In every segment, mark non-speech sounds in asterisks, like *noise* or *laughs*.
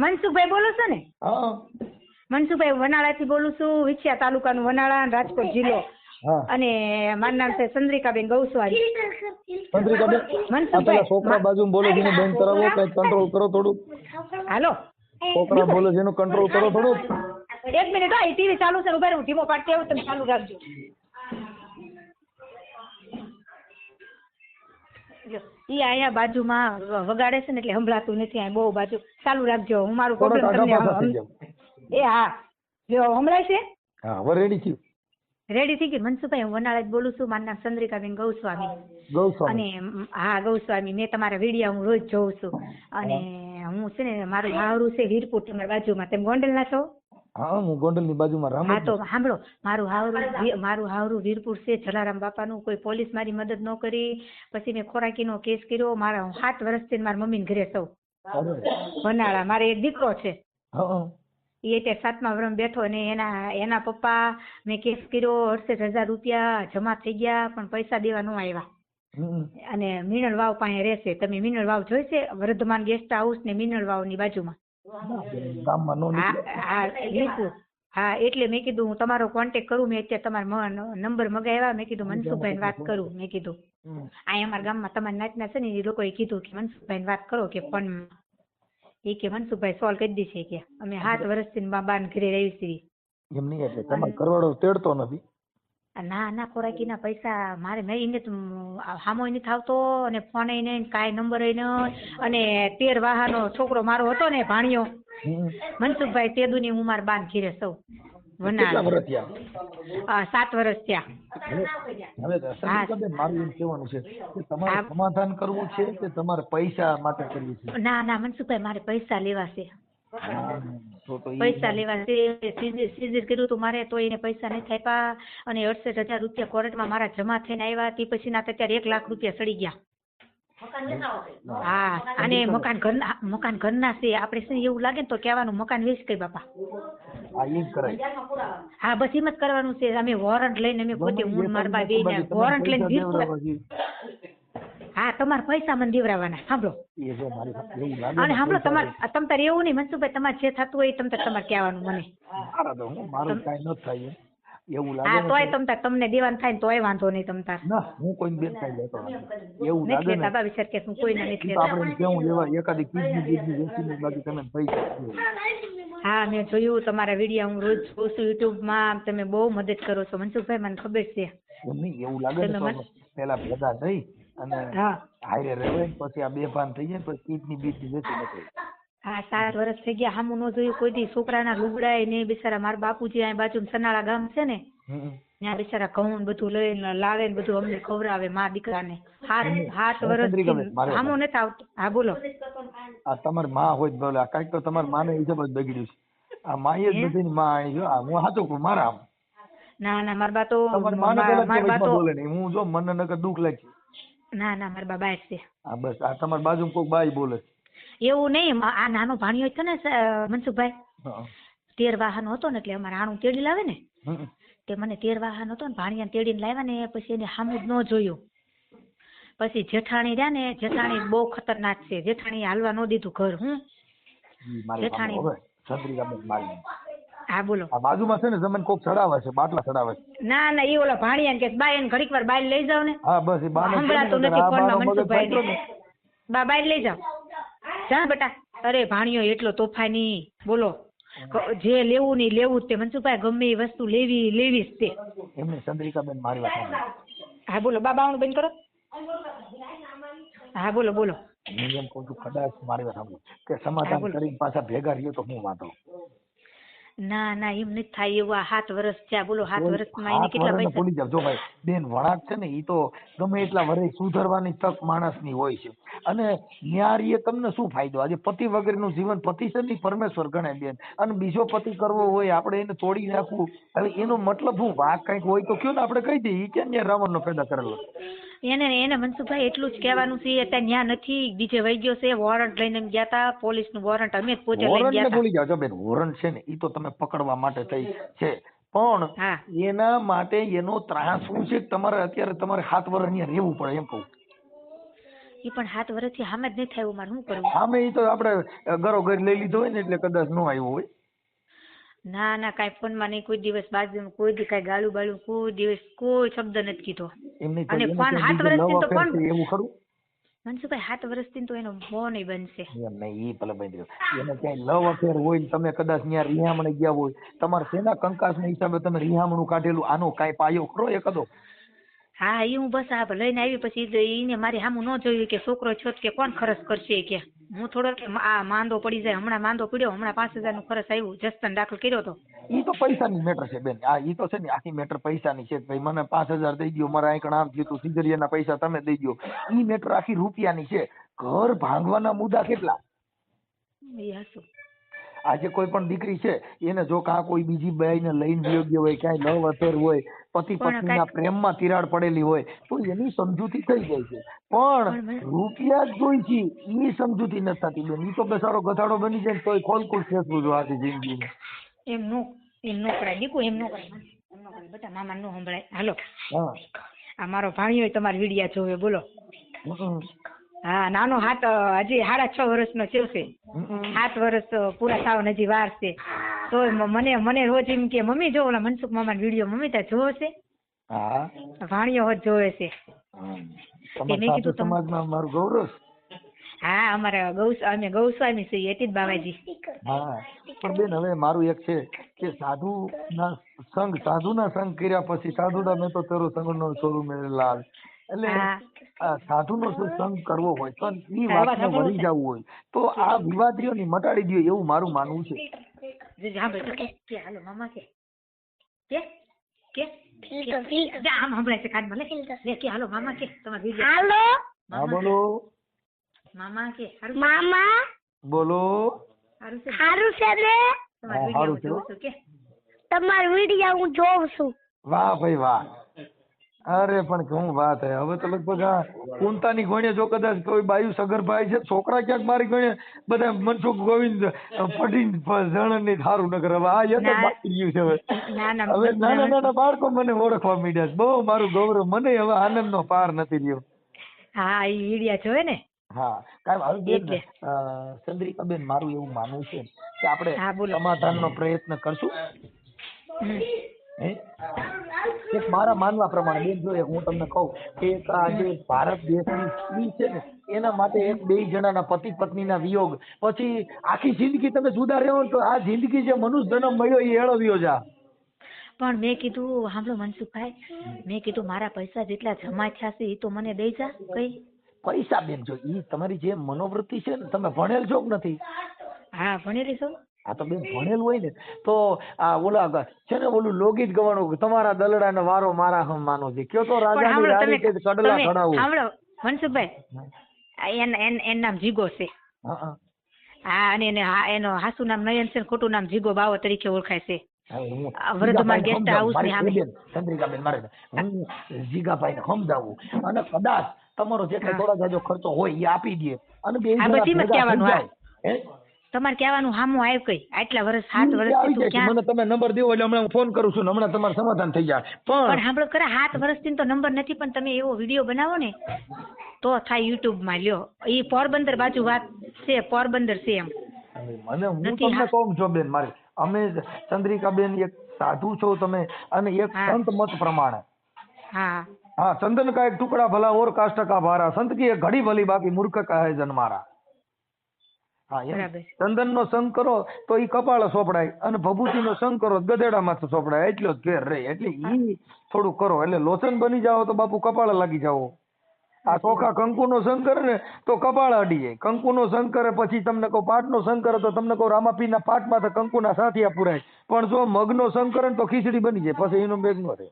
મનસુખભાઈ બોલો છો ને? હા. મનસુખભાઈ વનાળાથી બોલું છું વિછિયા તાલુકાનું વનાળા રાજકોટ જિલ્લો. અને મારું નામ છે ચંદ્રિકાબેન ગૌસ્વારી ચંદ્રિકાબેન મનસુખભાઈ છોકરા બાજુ બોલો છે બંધ કરાવો કઈ કંટ્રોલ કરો થોડું. હાલો. છોકરા બોલે છે એનું કંટ્રોલ કરો થોડું. એક મિનિટ હા ટીવી ચાલુ છે ઊભા હું ધીમો પાડતી આવું તમે ચાલુ રાખજો. જો, ઈ અહીંયા બાજુમાં વગાડે છે ને એટલે સંભળાતું નથી અહીં બહુ બાજુ. ચાલુ રાખજો હું મારું પ્રોબ્લેમ તમને એ હા. જો સંભળાય છે? હા હવે રેડી થયું. રેડી થઈ ગયું? મનસુભાઈ હું વનાળા જ બોલું છું. મારું નામ ચંદ્રિકાબેન ગૌસ્વામી. ગૌસ્વામી. અને હા ગૌસ્વામી. મેં તમારા વીડિયો હું રોજ જોઉં છું. અને હું છે ને મારું ભાવરું છે વીરપુર તમારી બાજુમાં. તેમ ગોંડલના છો? હા હું ગોંડલની બાજુમાં રામ હા તો સાંભળો. મારું હાવરું મારું હાવરું વીરપુર છે જલારામ બાપાનું કોઈ પોલીસ મારી મદદ ન કરી. પછી મેં ખોરાકીનો કેસ કર્યો. મારા હું સાત વર્ષથી મારા મમ્મીને ઘરે સૌ. વનાળા મારે એક દીકરો છે. એ અત્યારે સાતમા વરમ બેઠો ને એના એના પપ્પા મેં કેસ કર્યો. અડસઠ હજાર રૂપિયા જમા થઈ ગયા પણ પૈસા દેવા ન આવ્યા. અને મિનલ વાવ પાસે રહેશે. તમે મિનલ વાવ જોઈ છે? વર્ધમાન ગેસ્ટ હાઉસ ને મિનળ વાવની બાજુમાં. ગામમાં નો હા નીકળે. હા એટલે મેં કીધું હું તમારો કોન્ટેક કરું મેં અત્યારે તમારા નંબર મગાવ્યા મેં કીધું મનસુખભાઈ વાત કરું મેં કીધું. આ અમારા ગામમાં તમારા નાચના છે ને એ લોકોએ કીધું કે મનસુખભાઈ વાત કરો કે પણ એ કે મનસુખભાઈ સોલ્વ કરી દેશે કે. અમે સાત વર્ષથી બા બાન ઘરે રહી છીએ. એમ નહીં એટલે તમારે કરવાડો તેડતો નથી. ના ના ખોરાકીના પૈસા મારે મેં એને હામો નથી આવતો અને ફોન એને કાંઈ નંબર એને અને તેર વાહાનો છોકરો મારો હતો ને ભાણિયો. મનસુખભાઈ તેદુની હું મારા બાન ઘીરે સૌ. સાત વર્ષ થયા. ના ના મનસુખભાઈ મારે પૈસા લેવા છે. પૈસા લેવા સીઝર કર્યું હતું મારે તો એને પૈસા નથી થાય અને અડસઠ હજાર રૂપિયા કોર્ટમાં મારા જમા થઈને આવ્યા તે પછી ના અત્યારે એક લાખ રૂપિયા સડી ગયા. હા અને મકાન ઘરના મકાન ઘરના છે. આપણે શું એવું લાગે ને તો કહેવાનું મકાન વેચ કઈ બાપા. હા બસ એમ જ કરવાનું છે. અમે વોરંટ લઈને અમે પોતે હું મારા બા વોરંટ લઈને વીસ હા તમારે પૈસા મને દેવરાવાના સાંભળો. એ જો મારી પાસે એવું લાગે અને સાંભળો તમારે તમ તારે એવું નહીં મનસુખભાઈ તમારે જે થતું હોય તમ તારે તમારે કહેવાનું મને. મારા મારું કાંઈ ન થાય એવું લાગે હા તોય તમ તાર તમને દેવાનું થાય ને તોય વાંધો નહીં તમ તાર. ના હું કોઈ બેન કાંઈ લેતો એવું લાગે ને લેતા વિચાર કે હું કોઈને નથી લેતા. આપણે કેવું લેવા એકાદી કિડની કિડની વેચીને બાકી તમે પૈસા હા મેં જોયું તમારા વીડિયો હું રોજ જોઉં છું યુટ્યુબમાં તમે બહુ મદદ કરો છો. મનસુખભાઈ મને ખબર છે. એવું લાગે ને પેલા ભેગા થઈ અને હારે રહેવાય પછી આ બે ભાન થઈ જાય પછી કિડની બીડની જતી નથી હા સાત વર્ષ થઈ ગયા. હામું ન જોયું કોઈ દી છોકરાના લુગડાય ને બિચારા મારા બાપુજી અહીં બાજુ સનાળા ગામ છે ને ત્યાં બિચારા ઘઉં બધું લઈને લાવે ને બધું અમને ખવડાવે મા દીકરાને. હાથ હાથ વર્ષ હામો નથી આવતો. હા બોલો. આ તમારમાં હોય બોલે. આ કાંઈક તો તમાર માને હિસાબ જ બગડ્યું છે. આ માએ જ બધીની માં આણી જો. આ હું સાચું કહું? મારા ના ના મારા બા તો મારા બા તો બોલે નહીં. હું જો મને નકર દુઃખ લાગે ના ના મારા બા બહાર છે. આ બસ આ તમારી બાજુમાં કોઈક બાઈ બોલે એવું નહીં આ નાનો ભાણિયો છે ને મનસુખભાઈ તેર વાહન હતો ને એટલે અમારે આણું તેડી લાવે ને તે મને તેર વાહન હતો ને ભાણિયાને તેડીને લાવ્યા ને પછી એને સામું જ ન જોયું. પછી જેઠાણી રહ્યા ને જેઠાણી બહુ ખતરનાક છે. જેઠાણી હાલવા ન દીધું ઘર હું. જેઠાણી. હા બોલો. આ બાજુમાં છે ને જમીન કોક ચડાવે છે બાટલા ચડાવે છે. ના ના ઈ ઓલા ભાણિયાને કે બાય એને ઘડીક વાર બાય લઈ જાવ ને. હા બસ ઈ બાને સંભળાતું નથી ફોનમાં મનસુખભાઈ ને. બા બાય લઈ જાવ જા બેટા. અરે ભાણિયો એટલો તોફાની. બોલો. જે લેવું નહીં લેવું જ તે. મનસુખભાઈ ગમે એ વસ્તુ લેવી લેવી જ તે. એમને ચંદ્રિકાબેન મારી વાત હા બોલો. બા બાવણું બંધ કરો. હા બોલો બોલો. હું એમ કહું છું કદાચ મારી વાત સાંભળો. કે સમાધાન. કરીને પાછા ભેગા રહ્યો તો હું વાંધો. ના ના એમ નથી થાય એવું આ સાત વર્ષ થયા. બોલો સાત વર્ષમાં એને કેટલા પૈસા? ભૂલી જાવ જો ભાઈ બેન વળાંક છે ને એ તો ગમે એટલા વર્ષ સુધરવાની તક માણસની હોય છે. અને ન્યારીએ તમને શું ફાયદો? આજે પતિ વગરનું જીવન પતિ છે ને પરમેશ્વર ગણે બેન. અને બીજો પતિ કરવો હોય આપણે એને તોડી નાખવું. હવે એનો મતલબ શું વાક કંઈક હોય તો કયો ને આપણે કહી દઈએ કે ક્યાં રાવણનો પેદા કરેલો? એને એને મનસુખભાઈ એટલું જ કહેવાનું છે અત્યારે ન્યા નથી બીજે વહી ગયો છે વોરંટ લઈને ગયા હતા પોલીસનું વોરંટ અમે જ પોતે લઈને ગયા ભૂલી જાવ બેન વોરંટ છે ને એ તો તમે પકડવા માટે થઈ છે. પણ એના માટે એનો ત્રાસ શું છે તમારે અત્યારે તમારે હાથ વર અહીંયા રહેવું પડે એમ કહું. એ પણ હાથ વર્ષથી હામે જ નહીં થાય એવું મારે શું કરવું? હામે એ તો આપણે ગરો ઘર લઈ લીધો હોય ને એટલે કદાચ ન આવ્યો હોય. ના ના કાંઈ ફોનમાં નહીં કોઈ દિવસ બાજુ કોઈ દી કાંઈ ગાળું બાળું કોઈ દિવસ કોઈ શબ્દ નથી કીધો. અને ફોન હાથ વર્ષ વર્ષથી તો ફોન- એવું ખરું? મનસુખભાઈ સાત વર્ષથી તો એનો મો નહીં બનશે. એમ નહીં ઈ ભલે રહ્યો. એને ક્યાંય લવ અફેર હોય તમે કદાચ ત્યાં રિહામણે ગયા હોય તમારે શેના કંકાસના હિસાબે તમે રિહામણું કાઢેલું? આનો કાંઈ પાયો ખરો એકાદો હા એ હું બસ આ લઈને આવી પછી એને મારી સામું ન જોયું કે છોકરો છો કે કોણ ખર્ચ કરશે કે. હું થોડો કે આ માંદો પડી જાય હમણાં માંદો પડ્યો હમણાં પાંચ હજારનું ખર્ચ આવ્યું જસ્તન દાખલ કર્યો તો. ઈ તો પૈસાની મેટર છે બેન આ ઈ તો છે ને આખી મેટર પૈસાની છે ભાઈ મને પાંચ હજાર દઈ ગયો મારા આંકણ આમ થયું તું સિજરિયાના પૈસા તમે દઈ દ્યો. ઈ મેટર આખી રૂપિયાની છે. ઘર ભાંગવાના મુદ્દા કેટલા? આજે કોઈ પણ દીકરી છે એને જો કાં કોઈ બીજી બાઈને લઈને ગયો હોય ક્યાંય લવ અફેર હોય પતિ પત્નીના પ્રેમ પ્રેમમાં તિરાડ પડેલી હોય તો એની સમજૂતી થઈ જાય છે. પણ રૂપિયા જોઈ છે ઈ સમજૂતી નથી થતી. બેન એ તો બેસારો ગધાડો બની જાય તોય ખોલકુલ ફેસવું જો આખી જિંદગીમાં. એમ નો એમ નો કરાય. દીકુ એમ નો કરાય. એમ નો કરાય. બધા મામા નો સંભળાય. હાલો. હા. આ મારો ભાણિયો તમારી વિડિયા જોવે બોલો. હા નાનો હાથ હજી સાડા છ વર્ષનો થયો છે. સાત વર્ષ પૂરા થવાને હજી વાર છે. તો મને મને રોજ એમ કે મમ્મી જો ઓલા મનસુખ મામા વીડિયો મમ્મી ત્યાં જોવો છે? હા. ભાણિયો હોત જોવે છે. સમાજમાં મારું ગૌરવ હા અમારા ગૌ અમે ગૌસ્વામી છીએ એટી જ બાવાજી. હા. પણ બેન હવે મારું એક છે કે સાધુ ના સંગ સાધુ ના સંગ કર્યા પછી સાધુ ના મેં તો તેરો સંગ નો છોરું મેરે લાલ એટલે સાધુનો આ સાધુ નો સંગ કરવો હોય તો એ વાતને વળી જવું હોય. તો આ વિવાદીઓની મટાડી દો એવું મારું માનવું છે. જો હા ભાઈ કે કે હાલો મામા કે. કે? કે? Filter filter. જા આમ સંભળાય છે કાનમાં લે. લે કે હાલો મામા કે તમારા વીડિયો હાલો? હા બોલો. સારું છે? ને? તમારા હારું વીડિયો છે. જોઉં છું કે? તમારો વીડિયો હું જોઉં છું. વાહ ભાઈ વાહ. અરે પણ શું વાત હે? હવે તો લગભગ આ કુંતાની ગોણે જો કદાચ કોઈ બાયુ સગર્ભાઈ છે છોકરા ક્યાંક મારી ગોણે બધા મનસુખ ગોવિંદ પટીન જણની થારું નગર હવે આ એક બાકી ગયું છે હવે. હવે નાના નાના બાળકો મને ઓળખવા માંડ્યા છે. બહુ મારું ગૌરવ. મને હવે આનંદ નો પાર નથી રહ્યો. હા એ ઈડિયા જોવે ને હા કાઈ હવે બેન ચંદ્રિકાબેન મારું એવું માનવું છે કે આપણે સમાધાન નો સમાધાનનો પ્રયત્ન કરશું. એક મારા માનવા પ્રમાણે બેન જો એક હું તમને કહું કે એક આ જે ભારત દેશની સ્ત્રી છે ને એના માટે એક બે જણાના પતિ પત્નીના વિયોગ પછી આખી જિંદગી તમે જુદા રહ્યો તો આ જિંદગી જે મનુષ્ય જન્મ મળ્યો એ એળવ્યો જા. પણ મેં કીધું સાંભળો મનસુખભાઈ મેં કીધું મારા પૈસા જેટલા જમા થયા છે એ તો મને દઈ જા કઈ. પૈસા બેન જો ઈ તમારી જે મનોવૃત્તિ છે ને તમે ભણેલ છો કે નથી? હા ભણેલી છો. આ તો બેન ભણેલું હોય ને તો આ ઓલા છે ને ઓલું લોગીત ગવાનું તમારા દલડાનો વારો મારા હમ માનો છે. કયો તો રાજાની રાણી તમે કડલા ઘડાવું સાંભળો મનસુખભાઈ. એન એન એન નામ જીગો છે. હા અને એને એનો હાસુ નામ નયન છે ને ખોટું નામ જીગો બાવો તરીકે ઓળખાય છે. વર્ધમાન ગેસ્ટ હાઉસની સામે. બેન, ચંદ્રિકાબેન મારે. હું જીગાભાઈને સમજાવું અને કદાચ તમારો જે કઈ થોડા જાજો ખર્ચો હોય એ આપી દે. અને બે આ બધી બધીમાં કહેવાનું, હા. તમારે કહેવાનું હામું આવ્યું કઈ? આટલા વર્ષ સાત વર્ષ મને તમે નંબર દેવો એટલે હમણાં હું ફોન કરું છું હમણાં તમારું સમાધાન થઈ જાય. પણ સાંભળો ખરા સાત વર્ષથી તો નંબર નથી પણ તમે એવો વીડિયો બનાવો ને તો થાય યુટ્યુબમાં લ્યો એ પોરબંદર બાજુ વાત છે પોરબંદર છે એમ. મને હું તમને કહું છું બેન મારી અમે ચંદ્રિકા બેન એક સાધુ છો તમે અને એક સંત મત પ્રમાણે. હા. હા ચંદન કા એક ટુકડા ભલા ઓર કાષ્ટ કા ભારા સંત કી એક ઘડી ભલી બાકી મૂર્ખ કા હે જન્મારા ચંદન નો સંગ કરો તો ઈ કપાળ સોપડાય અને ભભૂતિ નો સંગ કરો તો ગધેડા માથે સોપડાય. એટલો જ ઘેર રહે એટલે ઈ થોડું કરો. એટલે લોચન બની જાવ તો બાપુ કપાળ લાગી જાવ આ ચોખા કંકુ નો સંગ કરે ને તો કપાળ અડી જાય કંકુ નો સંગ કરે પછી તમને કહું પાટ નો સંગ કરે તો તમને કહું રામાપી ના પાટમાં કંકુ ના સાથિયા પુરાય. પણ જો મગ નો સંગ કરે ને તો ખીચડી બની જાય. પછી એનો બેગ નો રહે.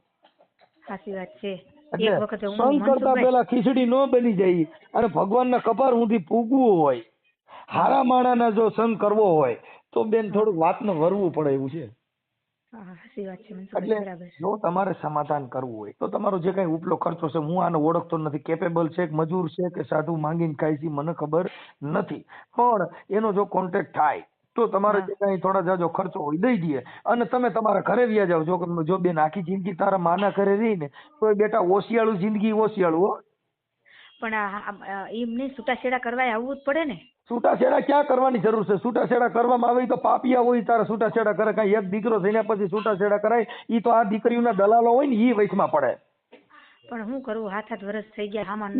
સાચી વાત છે. સંગ કરતા પેલા ખીચડી નો બની જાય. અને ભગવાન ના કપાર સુધી પૂગવું હોય. હારા માણાના જો સંગ કરવો હોય તો બેન થોડુંક વાતને વરવું પડે એવું છે. એટલે જો તમારે સમાધાન કરવું હોય તો તમારો જે કઈ ઉપલો ખર્ચો છે હું આને ઓળખતો નથી કેપેબલ છે કે મજૂર છે કે સાધુ માંગીને ખાય છે મને ખબર નથી. પણ એનો જો કોન્ટેક્ટ થાય તો તમારે જે કઈ થોડા જાજો ખર્ચો હોય દઈ દઈએ. અને તમે તમારા ઘરે વ્યા જાવ જો જો બેન આખી જિંદગી તારા માના ઘરે રહી ને તો એ બેટા ઓશિયાળું જિંદગી ઓશિયાળું હો. પણ એમને છૂટાછેડા કરવા આવવું જ પડે ને. છૂટાછેડા ક્યાં કરવાની જરૂર છે? છૂટાછેડા કરવામાં આવે તો પાપિયા હોય તારે છૂટાછેડા કરે. કાંઈ એક દીકરો થઈને પછી છૂટાછેડા કરાય. એ તો આ દીકરીઓના દલાલો હોય ને એ વચમાં પડે. પણ હું કરું? હાથ હાથ વર્ષ થઈ ગયા સામાન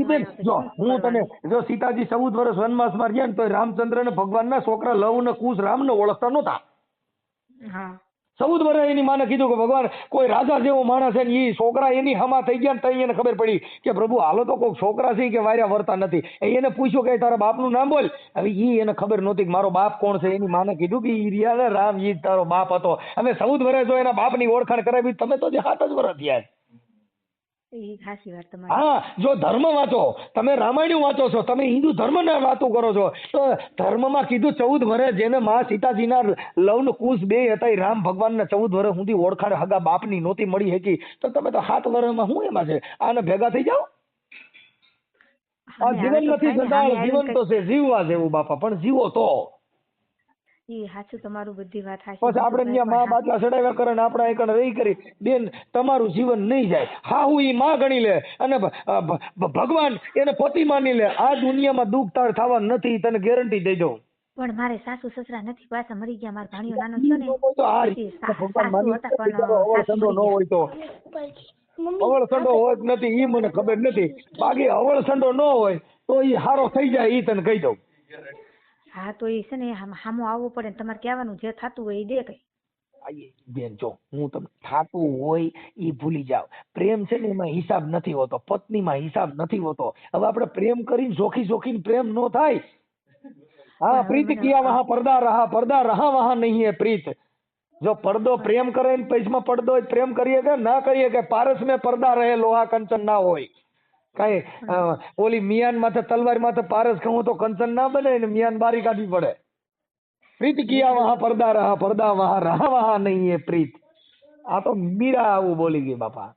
જો હું તને જો સીતાજી ચૌદ વર્ષ વનવાસમાં રહ્યા ને તો રામચંદ્ર ને ભગવાનના છોકરા લવ ને કુશ રામ ને ઓળખતા નહોતા. હા. ચૌદ વર્ષ એની માને કીધું કે ભગવાન, કોઈ રાજા જેવો માણસ છે ને એ છોકરા એની હમા થઈ ગયા ને તઈ એને ખબર પડી કે પ્રભુ, હાલો તો કોઈક છોકરા છે કે વાર્યા વર્તા નથી. એને પૂછ્યું કે તારા બાપનું નામ બોલ? હવે ઈ એને ખબર નહોતી કે મારો બાપ કોણ છે. એની માને કીધું કે, ઈ રિયા રામ, ઈ તારો બાપ હતો. હવે ચૌદ વર્ષ જો એના બાપની ઓળખાણ કરાવી, તમે તો જે સાત જ વર્ષ થયા છે. એ ખાસી વાત તમારી હા જો ધર્મ વાંચો તમે રામાયણ વાંચો છો તમે હિન્દુ ધર્મના વાતો કરો છો તો ધર્મમાં કીધું ચૌદ વર્ષ જેને માં સીતાજીના લવનું કુશ બે હતા રામ રામ ભગવાનના ચૌદ વર્ષ સુધી ઓળખાણ હગા બાપની નહોતી મળી હતી તો તમે તો સાત વર્ષમાં શું એમાં છે? આને ભેગા થઈ જાઓ? આ જીવન નથી જીવન તો છે જીવવા જેવું બાપા પણ જીવો તો. સાચું તમારું બધી વાત સાચી પછી આપણે ત્યાં મા થાય બાટલા કરે ને આપણે એકણ રહી કરી. બેન તમારું જીવન નહીં જાય. હાહુ ઈ માં ગણી લે અને ભગવાન એને પતિ માની લે. આ દુનિયામાં દુઃખ તાર થવા નથી તને ગેરંટી દઈ દઉં. પણ મારે સાસુ સસરા નથી પાછા મરી ગયા મારા ભાણીઓ નાનો છે ને અવળ સંડો હોય નથી ઈ મને ખબર નથી. બાકી અવળ સંડો ન હોય તો ઈ હારો થઈ જાય ઈ તને કહી દઉં. હા તો એ છે ને સામો આવવું પડે ને તમારે કહેવાનું જે થતું હોય એ દે કઈ બેન જો હું તમને થાતું હોય એ ભૂલી જાવ પ્રેમ છે ને એમાં હિસાબ નથી હોતો પત્નીમાં હિસાબ નથી હોતો. હવે આપણે પ્રેમ કરીને જોખી જોખીને પ્રેમ નો થાય. હા પ્રીત કિયા વહા? પડદા રહા પડદા રહા વહા નહીં હે પ્રીત. જો પડદો પ્રેમ કરે ને પૈસમાં પડદો પ્રેમ કરીએ કે ના કરીએ કે પારસ મેં પડદા રહે લોહા કંચન ના હોય. કઈ ઓલી મિયાન માથે તલવાર માથે પારસ ખાવું તો કંચન ના બને ને મિયાન બારી કાઢવી પડે. પ્રીત કિયા વહા પડદા રહા પડદા વહા રહા વહા નહીં એ પ્રીત. આ તો મીરા આવું બોલી ગઈ બાપા.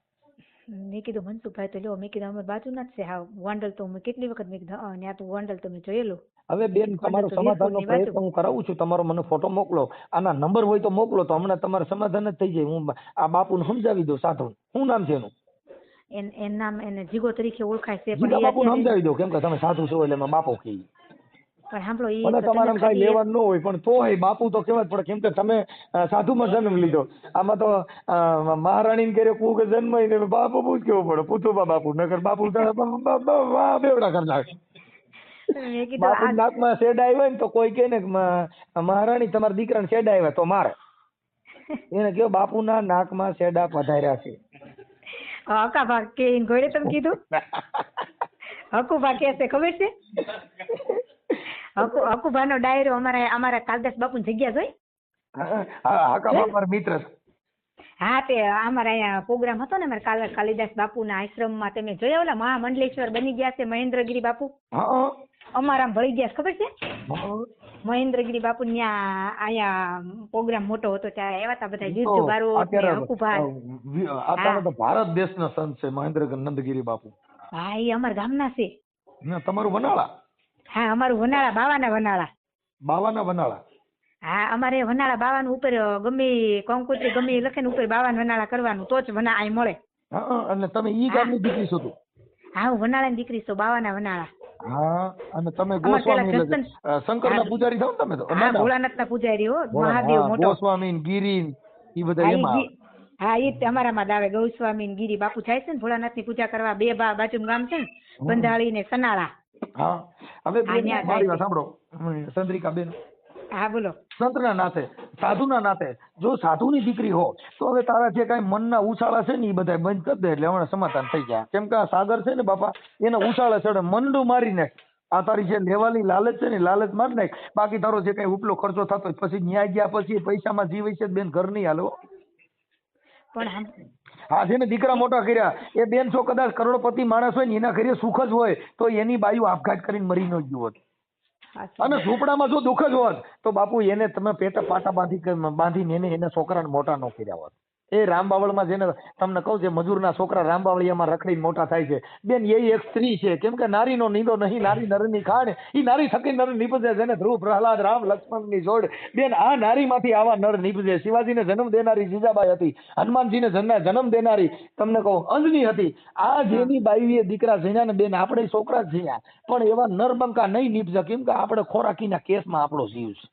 મેં કીધું મનસુખભાઈ તો લ્યો મેં કીધું અમે બાજુ ના જ છે. હા વોન્ડલ તો મેં કેટલી વખત મેં કીધું ત્યાં તો વોન્ડલ તો મેં જોયેલું. હવે બેન તમારો સમાધાનનો પ્રયત્ન હું કરાવું છું. તમારો મને ફોટો મોકલો. આના નંબર હોય તો મોકલો. તો હમણાં તમારે સમાધાન જ થઈ જાય. હું આ બાપુને સમજાવી દઉં સાધુ શું નામ છે એનું? એન એન જીગો તરીકે ઓળખાય છે પણ બાપુ સમજાવી દઉં કેમ કે તમે સાધુ છો એટલે બાપો કહી. પણ સાંભળો એ મને તમારા કઈ લેવા ન હોય પણ તોય બાપુ તો કેવા જ પડે કેમ કે તમે સાધુમાં જન્મ લીધો. આમાં તો મહારાણીને કર્યો કુક જન્મ ને બાપુ પૂછ કેવો પડે પૂછું બાપુ નકર બાપુ બેવડા કરી નાખે. બાપુ નાકમાં શેડ આવ્યો ને તો કોઈ કે ને મહારાણી તમારા દીકરાને શેડ આવ્યા તો મારે. *laughs* એને કહો બાપુના નાકમાં શેડા પધાર્યા છે. હકા ભાગ કે ઘોડે તમે કીધું? *laughs* હકુભા કે છે ખબર છે? હકુ હકુભાનો ડાયરો અમારા અમારા કાલદાસ બાપુની જગ્યા જોઈ? મિત્ર હા તે અમારા અહીંયા પ્રોગ્રામ હતો ને અમારા કાલ કાલિદાસ બાપુના આશ્રમમાં તમે જોયા ઓલા મહામંડલેશ્વર બની ગયા છે મહેન્દ્રગીરી બાપુ? હા. અમારા ભળી ગયા ખબર છે? મહેન્દ્રગીરી બાપુ ન્યા અહીંયા પ્રોગ્રામ મોટો હતો ત્યાં આવ્યા હતા બધા યુદ્ધ બારો અત્યારે તો ભારત દેશના સંત છે મહેન્દ્ર નંદગીરી બાપુ. હા એ અમારા ગામના છે. ના તમારું વનાળા? હા અમારું વનાળા બાવાના વનાળા. બાવાના વનાળા? હા અમારે વનાળા બાવાનું ઉપર ગમે કંકોત્રી ગમે લખે ને ઉપર બાવાના વનાળા કરવાનું તો જ વના આય મળે. હા હા, અને તમે ઈ ગામની દીકરી છો તું? હા હું વનાળાની દીકરી છું બાવાના વનાળા. હા અને તમે ગોસ્વામી શંકર હા. પૂજારી થાવ તમે તો? ભોળાનાથ ના પૂજારી હો મહાદેવ મોટો. ગોસ્વામી ને ગિરી એ બધા હા એમાં. હા એ જ અમારામાં જ આવે. ગૌસ્વામી ને ગીરી બાપુ જાય છે ને ભોળાનાથની પૂજા કરવા બે બા બાજુ ગામ છે ને બંધાળી ને સનાળા. હા. હવે મારી વાત સાંભળો. સંદ્રિકા બેન. હા બોલો. સંતના નાતે સાધુના નાથે જો સાધુની દીકરી હો તો હવે તારા જે કાંઈ મનના ઉછાળા છે ને એ બધા બંધ કરી દે એટલે હમણાં સમાધાન થઈ જાય. કેમ કે આ સાગર છે ને બાપા એને ઉછાળા ચડે મનડું મારી નાખ. આ તારી જે લેવાની લાલચ છે ને લાલચ મારી નાખ. બાકી તારો જે કાંઈ ઉપલો ખર્ચો થતો હોય પછી ન્યાય ગયા પછી પૈસામાં જીવે છે બેન ઘર નહીં હાલો. પણ હા જેને દીકરા મોટા કર્યા એ બેન છો કદાચ કરોડપતિ માણસ હોય ને એના ઘરે સુખ જ હોય તો એની બાયુ આપઘાત કરીને મરી ન ગયું હોત. અને ઝૂંપડામાં જો દુઃખ જ હોત તો બાપુ એને તમે પેટે પાટા બાંધી બાંધીને એને એના છોકરાને મોટા ન કર્યા હોત. એ રામબાવળમાં જેને તમને કહું છે મજૂરના છોકરા રામબાવળિયામાં રખડીને મોટા થાય છે. બેન એ એક સ્ત્રી છે. કેમ કે નારીનો નીંદો નહીં નારી નરની ખાણ એ નારી થકી નર નીપજે જેને ધ્રુવ પ્રહલાદ રામ લક્ષ્મણની જોડ. બેન આ નારીમાંથી આવા નર નીપજે. શિવાજીને જન્મ દેનારી જીજાબાઈ હતી હનુમાનજીને જન્મ જન્મ દેનારી તમને કહું અંજની હતી. આ જેની બાઈએ દીકરા જન્યા ને બેન આપણે છોકરા જ પણ એવા નરબંકા નહીં નીપજે. કેમ કે આપણે ખોરાકીના કેસમાં આપણો જીવ છે.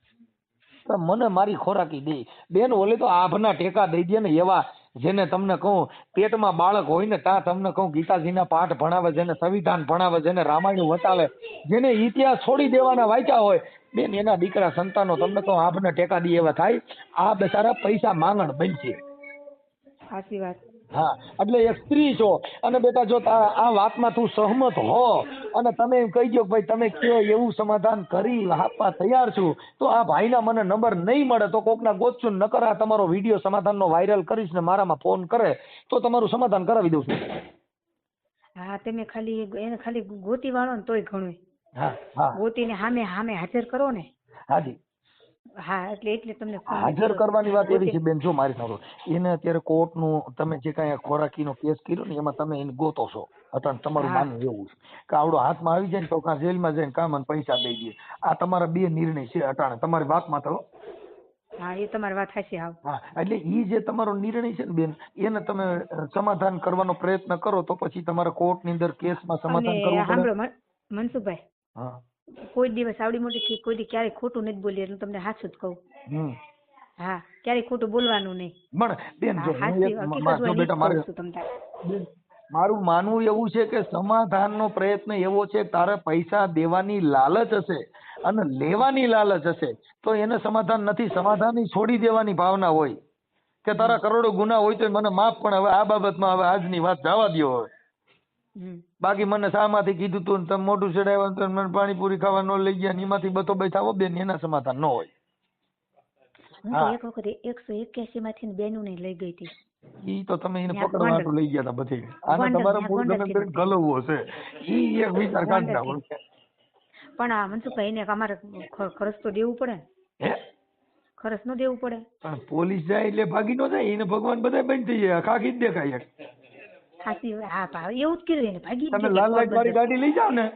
તો મને મારી ખોરાકી દે. બેન, ઓલે તો આભના ટેકા દઈ દે ને એવા જેને તમને કહું, પેટમાં બાળક હોય ને ત્યાં તમને કહું, ગીતાજીના પાઠ ભણાવે જેને સંવિધાન ભણાવે જેને રામાયણ વટાવે જેને ઇતિહાસ છોડી દેવાના વાંચ્યા હોય, બેન, એના દીકરા સંતાનો તમને કહું, આભના ટેકા દે એવા થાય. આ બેચારા પૈસા માંગણ બનશે. સાચી વાત. હા એટલે એક સ્ત્રી છો. અને બેટા જો આ વાતમાં તું સહમત હો અને તમે એમ કહી દો કે ભાઈ તમે કયો એવું સમાધાન કરી આપવા તૈયાર છું તો આ ભાઈના મને નંબર નહીં મળે તો કોકના ગોતશું નકર આ તમારો વીડિયો સમાધાનનો વાયરલ કરીશ ને મારામાં ફોન કરે તો તમારું સમાધાન કરાવી દઉં છું. હા તમે ખાલી એને ખાલી ગોતી વાળો ને તોય ઘણું હા હા. ગોતીને સામે સામે હાજર કરો ને. હાજી. હા એટલે એટલે તમને હાજર કરવાની વાત એવી છે બેન જો મારી સાંભળો એને અત્યારે કોર્ટનું તમે જે કાંઈ આ ખોરાકીનો કેસ કર્યો ને એમાં તમે એને ગોતો છો. અટાણ તમારું માનવું એવું છે. કે આવડો હાથમાં આવી જાય ને તો કાં જેલમાં જઈને કાં મને પૈસા દઈ દે. આ તમારા બે નિર્ણય છે અટાણે તમારી વાતમાં તો હા. એ તમારી વાત સાચી હા. એટલે ઈ જે તમારો નિર્ણય છે ને બેન એને તમે સમાધાન કરવાનો પ્રયત્ન કરો તો પછી તમારે કોર્ટની અંદર કેસમાં સમાધાન અને કરવું પડે. મનસુખભાઈ. હા. કોઈ દિવસ આવડી મોટી થી કોઈ દી ક્યારેય ખોટું નથી બોલી એટલે હું તમને સાચું જ કહું. હા ક્યારેય ખોટું બોલવાનું નહીં. પણ બેન જો હું બેટા મારે મારું માનવું એવું છે કે સમાધાનનો પ્રયત્ન એવો છે તારે પૈસા દેવાની લાલચ હશે અને લેવાની લાલચ હશે તો એને સમાધાન નથી. સમાધાન છોડી દેવાની ભાવના હોય. કે તારા કરોડો ગુના હોય તો મને માફ પણ હવે આ બાબતમાં હવે આજની વાત જવા દો હવે. બાકી મને શામાંથી કીધું તું ને તમે મોઢું ચડાવ્યું તો મને પાણીપુરી ખાવા ન લઈ ગયા ને એમાંથી બતો બેઠાવો બેન એના સમાધાન ન હોય. હા. એક વખત એકસો એક્યાસી માંથી બેનું ને લઈ ગઈ હતી. ઈ તો તમે એને ત્યાં પકડવા હાટુ લઈ ગયા હતા બધી. આને તમારે મૂળ ગમે કરીને ગલવવો છે ઈ એક વિચાર કાઢતા નાખો પણ આ મનસુખભાઈ એને અમારે ખર્ચ તો દેવું પડે ને. ખર્ચ નો દેવું પડે. પણ પોલીસ જાય એટલે ભાગી નો જાય. એને ભગવાન બધા બંધ થઈ જાય. ખાખી જ દેખાય એક. સાચી હા ભા એવું જ કીધું એને. ભાગી તમે લાલ લાઈટ વાળી ગાડી લઈ જાવ ને.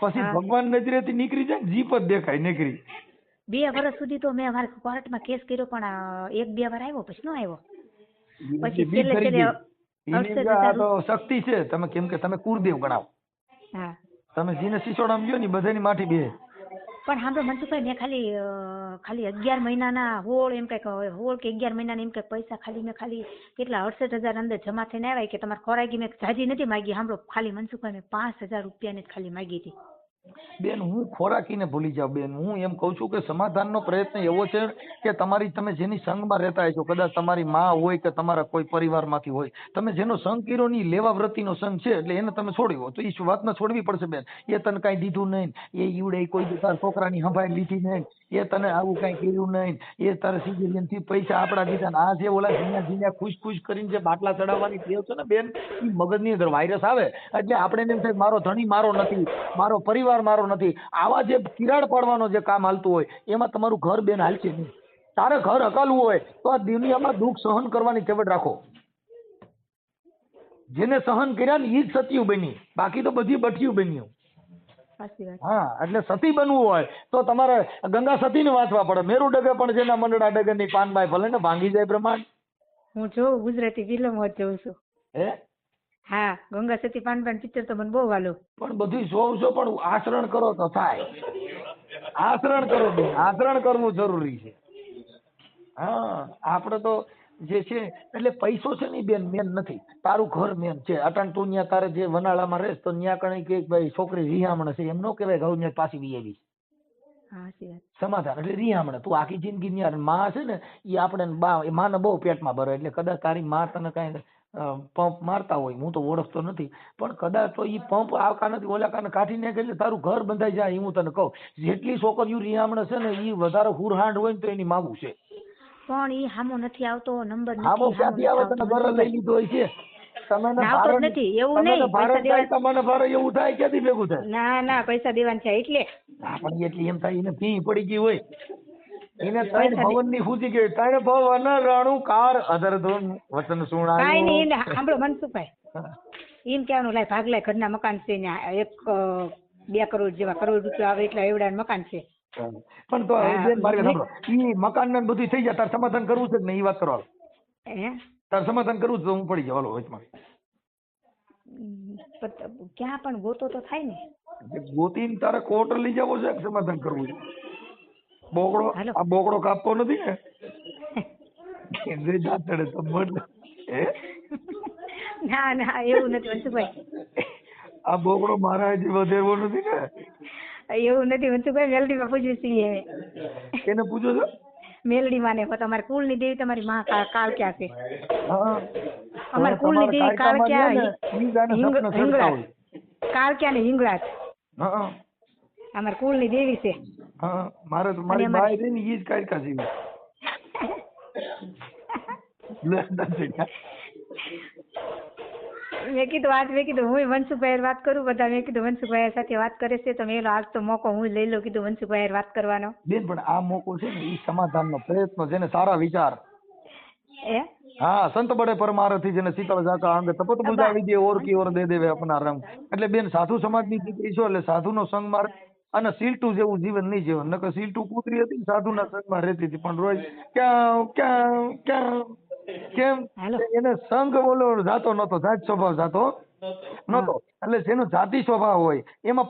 પછી. ભગવાન નજરેથી નીકળી જાય જીપ જ દેખાય નીકળી. બે વર્ષ સુધી તો મેં અમારે કોર્ટમાં કેસ કર્યો પણ એક બે વાર આવ્યો પછી નો આવ્યો. પછી છેલ્લે છેલ્લે શક્તિ છે. તમે કેમ કે તમે કુરદેવ ગણાવો. હા. તમે જીને સિસોડામાં ગયો ને બધાની માઠી બે. પણ સાંભળો મનસુખભાઈ મેં ખાલી ખાલી અગિયાર મહિનાના હોળ એમ કંઈક હોળ કે અગિયાર મહિનાના એમ કંઈક પૈસા ખાલી મેં ખાલી કેટલા અડસઠ હજાર અંદર જમા થઈને આવ્યા કે તમારે ખોરાકી મેં જાજી નથી માગી. સાંભળો, ખાલી મનસુખભાઈ મેં પાંચ હજાર રૂપિયાની જ ખાલી માગી હતી. બેન, હું ખોરાકીને ભૂલી જાઉં, બેન. હું એમ કહું છું કે સમાધાનનો પ્રયત્ન એવો છે કે તમારી, તમે જેની સંઘમાં રહેતા છો, કદાચ તમારી માં હોય કે તમારા કોઈ પરિવારમાંથી હોય, તમે જેનો સંગ કર્યો નહીં લેવા વ્રતિનો સંગ છે, એટલે એને તમે છોડ્યો તો એ વાતને છોડવી પડશે, બેન. એ તને કાંઈ દીધું નહીં, એ ઈવડે કોઈ તારા છોકરાની હંભાઈ લીધી નહીં, એ તને આવું કાંઈ કર્યું નહીં, એ તારે સિઝેરિયનથી પૈસા આપડા દીધા આ જે ઓલા ઝીણા ઝીણા ખુશ ખુશ કરીને જે બાટલા ચડાવવાની ટેવ છે ને, બેન એ મગજની અંદર વાયરસ આવે. એટલે આપણે એમ થાય મારો ધણી મારો નથી, મારો પરિવાર મારો નથી. આવા જે કિરાડ પાડવાનો જે કામ હાલતું હોય એમાં તમારું ઘર બેન હાલશે નહીં. તારે ઘર હકાલવું હોય તો આ દુનિયામાં દુઃખ સહન કરવાની તેવડ રાખો. જેને સહન કર્યા ને એ જ સત્યું બની. બાકી તો બધી બઠિયું બન્યું હા એટલે સતી બનવું હોય તો તમારે ગંગા સતી ને વાંચવા પડે. મેરુ ડગે પણ જેના મંડળા ડગરની પાનબાઈ ભલે ને ભાંગી જાય પ્રમાણ હું જોઉં ગુજરાતી ફિલ્મ જોઉં છું. હે? હા ગંગા સતી પાનપાન પિક્ચર તો મને બહુ વાલો. પણ બધું જોઉં છો પણ આચરણ કરો તો થાય. આચરણ કરો આચરણ કરવું જરૂરી છે. હા આપણે તો જે છે એટલે પૈસો છે ને બેન મેન નથી. તારું ઘર મેન છે. અટણ તું ત્યાં તારે જે વનાળામાં રહેશ તો ત્યાં કણે કે ભાઈ છોકરી રિહામણ છે. એમ ન કહેવાય ઘઉં ને પાછી વી સમાધાન એટલે રિહામણ. તું આખી જિંદગી ન્યા રહે. માં છે ને એ આપણે બા માને બહુ પેટમાં ભરે એટલે કદાચ તારી માં તને કાંઈ પંપ મારતા હોય હું તો ઓળખતો નથી. પણ કદાચ તો એ પંપ આ કાનેથી ઓલા કાને કાઢી નાખે એટલે તારું ઘર બંધાઈ જાય હું તને કહું. જેટલી છોકરીઓ રિહામણ છે ને એ વધારે હુરહાંડ હોય ને તો એની માગું છે. પણ ઈ હામો નથી આવતો નંબર હામો ક્યાંથી આવે? તને ઘર લઈ લીધો હોય છે. તમે નથી. એવું નહીં. પૈસા દેવા- થાય ભારે એવું થાય ક્યાંથી ભેગું થાય? ના ના પૈસા દેવાની છે એટલે. પણ એટલી એમ થાય એને ફી પડી ગઈ હોય. એને ત્રણ ભવનની ફૂટી ગઈ. ત્રણ ભવન રણું કાર અધર ધૂન વચન કાંઈ સુણાયું નહીં એને સાંભળો મનસુખભાઈ એમ કેવાનું લાય ભાગલા ઘરના મકાન છે ને એક બે કરોડ જેવા કરોડ રૂપિયા આવે એટલા એવડા મકાન છે. પણ તો બેન મારી સાંભળો. ઈ મકાન ને બધું થઈ જાય તાર સમાધાન કરવું છે ને નહીં ઈ વાત કરો હે? તાર સમાધાન કરવું તો હું પડી જાવ હાલો વચમાં. ક્યાં પણ ગોતો તો થાય ને. ગોતી ગોતીને તારે કોર્ટ લઈ જવો છે સમાધાન કરવું છે? બોકડો. આ બોકડો કાપતો નથી ને? કેન્દ્રીય દાંતડે તો મળ ના ના એવું નથી વંશુભાઈ. આ બોકડો મારા હજી વધેરવો નથી ને? એવું નથી વંશુભાઈ મેલડી માં પૂછ્યું છીએ એને પૂછો છો? મેલડી માને હો તમારી કુળની દેવી તમારી માં કાળ ક્યાં છે? હા. અમારી કુળની દેવી કાળ ક્યાં ઈ જાણે હિંગ- સપનું સડતા હિંગળાજ કાળ ક્યાં ને હિંગળાજ અમારે કુલની દેવી છે. હા મારે તો મારી બાઈ રહી ને ઈ જ કાઢકા જેવી મેં કીધું વાત મેં કીધું હું વંશુભાઈ વાત કરું બધા મેં કીધું વંશુભાઈ સાથે વાત કરે છે તો મેં આજ તો મોકો હું લઈ લઉં કીધું વંશુભાઈ વાત કરવાનો. બેન પણ આ મોકો છે ને ઈ સમાધાનનો પ્રયત્ન છે ને સારા વિચાર. એ? હા સંત બડે પરમારથી જેને શીતળ જાતા અંગે તપત બુધાવી દે ઓર કી ઓર દે દેવે અપના રંગ. એટલે બેન સાધુ સમાજની દીકરી છો એટલે સાધુનો સંગ માર અને સીલટુ જેવું જીવન નહીં જીવન નકર સીલટુ કૂતરી હતી ને સાધુના સંગમાં રહેતી હતી. પણ રોજ ક્યાં ક્યાં ક્યાં કેમ? એને સંગ બોલો જાતો નતો જાત સ્વભાવ જાતો નતો એટલે જેનો જાતિ સ્વભાવ હોય એમાં